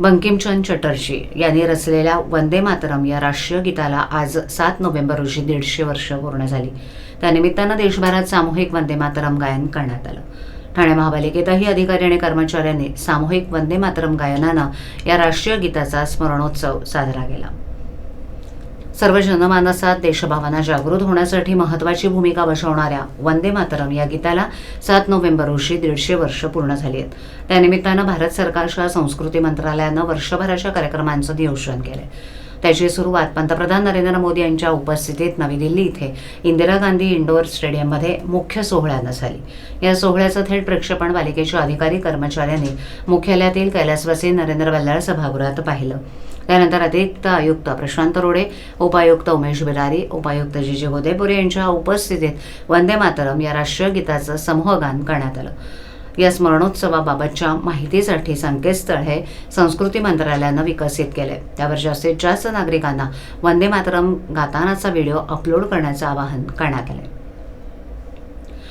बंकिमचंद चटर्जी यांनी रचलेल्या वंदे मातरम या राष्ट्रीय गीताला आज सात नोव्हेंबर रोजी दीडशे वर्ष पूर्ण झाली. त्यानिमित्तानं देशभरात सामूहिक वंदे मातरम गायन करण्यात आलं. ठाणे महापालिकेतही अधिकारी आणि कर्मचाऱ्यांनी सामूहिक वंदे मातरम गायनानं या राष्ट्रीय गीताचा स्मरणोत्सव साजरा केला. सर्व जनमानसात देशभावना जागृत होण्यासाठी महत्त्वाची भूमिका बजावणाऱ्या वंदे मातरम या गीताला सात नोव्हेंबर रोजी दीडशे वर्ष पूर्ण झाली आहेत. त्यानिमित्तानं भारत सरकारच्या संस्कृती मंत्रालयानं वर्षभराच्या कार्यक्रमांचं नियोजन केलंय. त्याची सुरुवात पंतप्रधान नरेंद्र मोदी यांच्या उपस्थितीत नवी दिल्ली इथे इंदिरा गांधी इंडोर स्टेडियममध्ये मुख्य सोहळ्यानं झाली. या सोहळ्याचं थेट प्रक्षेपण पालिकेच्या अधिकारी कर्मचाऱ्यांनी मुख्यालयातील कैलासवासी नरेंद्र बल्लाळ सभागृहात पाहिलं. त्यानंतर अतिरिक्त आयुक्त प्रशांत रोडे उपायुक्त उमेश बिरारी उपायुक्त जी जी गोदेपुरे यांच्या उपस्थितीत वंदे मातरम या राष्ट्रीय गीताचं समूहगान करण्यात आलं. या स्मरणोत्सवाबाबतच्या माहितीसाठी संकेतस्थळ हे संस्कृती मंत्रालयानं विकसित केले त्यावर जास्तीत जास्त नागरिकांना वंदे मातरम गातानाचा व्हिडिओ अपलोड करण्याचं आवाहन करण्यात आलं आहे